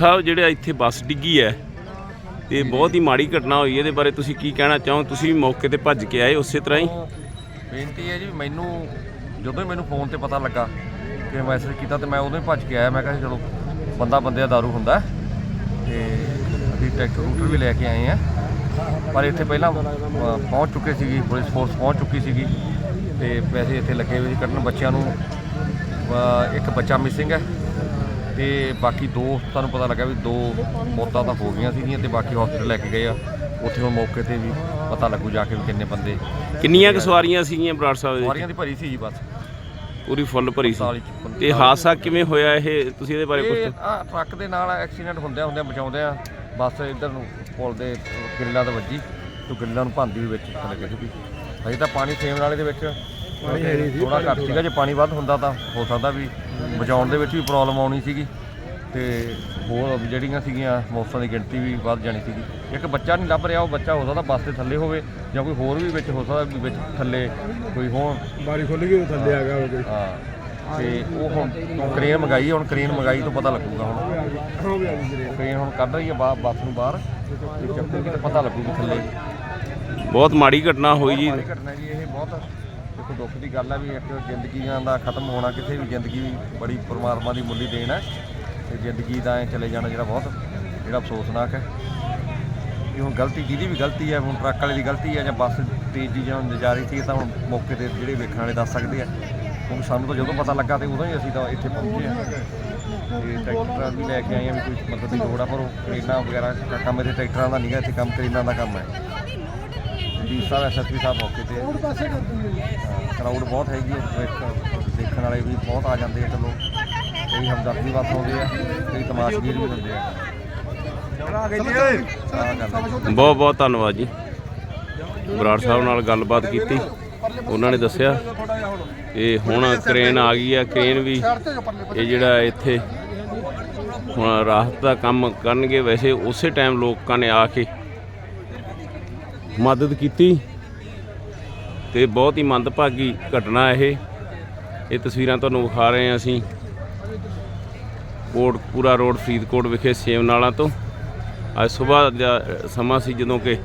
ਸਾਹਿਬ ਜਿਹੜਾ ਇੱਥੇ ਬੱਸ ਡਿੱਗੀ ਹੈ ਤੇ ਬਹੁਤ ਹੀ ਮਾੜੀ ਘਟਨਾ ਹੋਈ ਇਹਦੇ ਬਾਰੇ ਤੁਸੀਂ ਕੀ ਕਹਿਣਾ ਚਾਹੋ? ਤੁਸੀਂ ਵੀ ਮੌਕੇ ਤੇ ਭੱਜ ਕੇ ਆਏ ਉਸੇ ਤਰ੍ਹਾਂ ਹੀ? ਬੇਨਤੀ ਹੈ ਜੀ ਮੈਨੂੰ ਜਦੋਂ ਹੀ ਮੈਨੂੰ ਫੋਨ ਤੇ ਪਤਾ ਲੱਗਾ ਕਿ ਮੈਸੇਜ ਕੀਤਾ ਤੇ ਮੈਂ ਉਦੋਂ ਹੀ ਭੱਜ ਕੇ ਆਇਆ। ਮੈਂ ਕਿਹਾ ਚਲੋ ਬੰਦਾ ਬੰਦੇ ਦਾ ਦਾਰੂ ਹੁੰਦਾ। ਤੇ ਅਸੀਂ ਟਰੈਕਟਰ ਰੂਟਰ ਵੀ ਲੈ ਕੇ ਆਏ ਆ ਪਰ ਇੱਥੇ ਪਹਿਲਾਂ ਪਹੁੰਚ ਚੁੱਕੇ ਸੀਗੀ ਪੁਲਿਸ ਫੋਰਸ ਪਹੁੰਚ ਚੁੱਕੀ ਸੀਗੀ ਤੇ ਵੈਸੇ ਇੱਥੇ ਲੱਗੇ ਹੋਏ ਸੀ ਕੱਢਣ। ਬੱਚਿਆਂ ਨੂੰ ਇੱਕ ਬੱਚਾ ਮਿਸਿੰਗ ਹੈ ਤੇ ਬਾਕੀ ਦੋ ਤੁਹਾਨੂੰ ਪਤਾ ਲੱਗਾ ਵੀ ਦੋ ਮੌਤਾਂ ਤਾਂ ਹੋ ਗਈਆਂ ਸੀਗੀਆਂ ਤੇ ਬਾਕੀ ਹਸਪੀਟਲ ਲੈ ਕੇ ਗਏ ਆ। ਉੱਥੇ ਹੁਣ ਮੌਕੇ ਤੇ ਵੀ ਪਤਾ ਲੱਗੂ ਜਾ ਕੇ ਵੀ ਕਿੰਨੇ ਬੰਦੇ ਕਿੰਨੀਆਂ ਕੁ ਸਵਾਰੀਆਂ ਸੀਗੀਆਂ ਬਰਾੜ ਸਾਹਿਬ ਦੇ? ਸਵਾਰੀਆਂ ਦੀ ਭਰੀ ਸੀ ਜੀ ਬਸ। ਪੂਰੀ ਫੁੱਲ ਭਰੀ ਸੀ। 47 ਤੇ ਹਾਦਸਾ ਕਿਵੇਂ ਹੋਇਆ ਇਹ? ਤੁਸੀਂ ਇਹਦੇ ਬਾਰੇ ਕੁਝ ਆਹ ਟਰੱਕ ਦੇ ਨਾਲ ਐਕਸੀਡੈਂਟ ਹੁੰਦਿਆਂ ਹੁੰਦਿਆਂ ਬਚਾਉਂਦੇ ਆ। ਬੱਸ ਇੱਧਰ ਨੂੰ ਪੁਲ ਦੇ ਗਿੱਲਾਂ ਤੇ ਵੱਜੀ ਤੇ ਗਿੱਲਾਂ ਨੂੰ ਭੰਦੀ ਵੀ ਵਿੱਚ ਲੱਗੇ ਸੀ। ਅਜੇ ਤਾਂ ਪਾਣੀ ਸੇਮ ਨਾਲੇ ਦੇ ਵਿੱਚ। ਥੋੜਾ ਘੱਟ ਸੀਗਾ ਜੇ ਪਾਣੀ ਵੱਧ ਹੁੰਦਾ ਤਾਂ ਹੋ ਸਕਦਾ ਵੀ ਬਚਾਉਣ ਦੇ ਵਿੱਚ ਵੀ ਪ੍ਰੋਬਲਮ ਆਉਣੀ ਸੀਗੀ। ਤੇ ਹੋਰ ਜਿਹੜੀਆਂ ਸੀਗੀਆਂ ਮੌਤਾਂ ਦੀ ਗਿਣਤੀ ਵੀ ਵੱਧ ਜਾਣੀ ਸੀਗੀ। ਇੱਕ ਬੱਚਾ ਨਹੀਂ ਲੱਭ ਰਿਹਾ ਉਹ ਬੱਚਾ ਹੋ ਸਕਦਾ ਬੱਸ ਦੇ ਥੱਲੇ ਹੋਵੇ ਜਾਂ ਕੋਈ ਹੋਰ ਵੀ ਵਿੱਚ ਹੋ ਸਕਦਾ ਵੀ ਵਿੱਚ ਥੱਲੇ ਕੋਈ ਹੋਣ। ਬਾਰੀ ਖੁੱਲ ਗਈ ਉਹ ਥੱਲੇ ਆ ਗਿਆ ਕੋਈ। ਹਾਂ ਤੇ ਉਹ ਹੁਣ ਕ੍ਰੇਨ ਮੰਗਾਈ ਹੁਣ ਕ੍ਰੇਨ ਮੰਗਾਈ ਤੋਂ ਪਤਾ ਲੱਗੂਗਾ ਹੁਣ। ਕ੍ਰੇਨ ਹੁਣ ਕੱਢ ਰਹੀ ਹੈ ਬੱਸ ਨੂੰ ਬਾਹਰ। ਤੇ ਚੱਕੂਗੀ ਤੇ ਪਤਾ ਲੱਗੂਗੀ ਥੱਲੇ। ਬਹੁਤ ਮਾੜੀ ਘਟਨਾ ਹੋਈ ਜੀ। ਮਾੜੀ ਘਟਨਾ ਜੀ ਇਹ ਬਹੁਤ ਦੇਖੋ ਦੁੱਖ ਦੀ ਗੱਲ ਹੈ ਵੀ ਇੱਕ ਜ਼ਿੰਦਗੀਆਂ ਦਾ ਖਤਮ ਹੋਣਾ, ਕਿਸੇ ਵੀ ਜ਼ਿੰਦਗੀ ਬੜੀ ਪਰਮਾਤਮਾ ਦੀ ਮੁੱਲੀ ਦੇਣ ਹੈ। ਤੇ ਜ਼ਿੰਦਗੀ ਦਾ ਐ ਚਲੇ ਜਾਣਾ ਜਿਹੜਾ ਬਹੁਤ, ਜਿਹੜਾ ਅਫਸੋਸਨਾਕ ਹੈ। ਇਹ ਹੁਣ ਗਲਤੀ ਜਿਹਦੀ ਵੀ ਗਲਤੀ ਹੈ, ਹੁਣ ਟਰੱਕ ਵਾਲੇ ਦੀ ਗਲਤੀ ਹੈ ਜਾਂ ਬੱਸ ਤੇਜ਼ੀ ਜਾਂ ਜਾ ਰਹੀ ਸੀ ਤਾਂ ਹੁਣ ਮੌਕੇ ਤੇ ਜਿਹੜੇ ਵੇਖਣ ਵਾਲੇ ਦੱਸ ਸਕਦੇ ਆ। ਹੁਣ ਸਾਨੂੰ ਤਾਂ ਜਦੋਂ ਪਤਾ ਲੱਗਾ ਤੇ ਉਦੋਂ ਹੀ ਅਸੀਂ ਤਾਂ ਇੱਥੇ ਪਹੁੰਚੇ ਆ ਤੇ ਟਰੈਕਟਰ ਵੀ ਲੈ ਕੇ ਆਏ ਆ ਵੀ ਕੋਈ ਮਦਦ ਦੀ ਲੋੜ ਆ, ਪਰ ਉਹ ਕ੍ਰੇਨਾਂ ਵਗੈਰਾ ਕੰਮ, ਇਹਦੇ ਟਰੈਕਟਰਾਂ ਦਾ ਨਹੀਂਗਾ ਇੱਥੇ ਕੰਮ ਕ੍ਰੇਨਾਂ ਦਾ ਕੰਮ ਹੈ। ਜੀ ਸਾਹਿਬ ਐਸਐਸਪੀ ਸਾਹਿਬ ਮੌਕੇ ਤੇ ਕਰਾਊਡ ਬਹੁਤ ਹੈਗੀ ਹੈ ਦੇਖ- ਦੇਖਣ ਵਾਲੇ ਵੀ ਬਹੁਤ ਆ ਜਾਂਦੇ ਆ ਚਲੋ। ਕਈ ਹਮਦਰਦੀ ਵਾਸ ਆਉਂਦੇ ਆ ਕਈ ਤਮਾਸ਼ਗੀਰ ਵੀ ਹੁੰਦੇ ਆ। ਆ ਆ। ਬਹੁਤ ਬਹੁਤ ਧੰਨਵਾਦ ਜੀ। ਬਰਾੜ ਸਾਹਿਬ ਨਾਲ ਗੱਲਬਾਤ ਕੀਤੀ। ਉਹਨਾਂ ਨੇ ਦੱਸਿਆ ਕਿ ਹੁਣ ਕ੍ਰੇਨ ਆ ਗਈ ਹੈ ਕ੍ਰੇਨ ਵੀ ਇਹ ਜਿਹੜਾ ਇੱਥੇ ਹੁਣ ਰਾਹਤ ਦਾ ਕੰਮ ਕਰਨਗੇ। ਵੈਸੇ ਉਸੇ ਟਾਈਮ ਲੋਕਾਂ ਨੇ ਆ ਕੇ ਮਦਦ ਕੀਤੀ ਤੇ ਬਹੁਤ ਹੀ ਮੰਦਭਾਗੀ ਘਟਨਾ ਇਹ। ਇਹ ਤਸਵੀਰਾਂ ਤੁਹਾਨੂੰ ਵਿਖਾ ਰਹੇ ਹਾਂ ਅਸੀਂ। ਕੋਟਪੂਰਾ ਰੋਡ ਫਰੀਦਕੋਟ ਵਿਖੇ ਸੇਵਨਾਲਾ ਤੋਂ। ਅੱਜ ਸਵੇਰ ਦਾ ਸਮਾਂ ਸੀ ਜਦੋਂ ਕਿ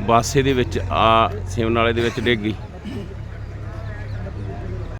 ਬਾਸੇ ਦੇ ਵਿੱਚ ਆ ਸੇਵਨਾਲੇ ਦੇ ਵਿੱਚ ਡਿੱਗ ਗਈ।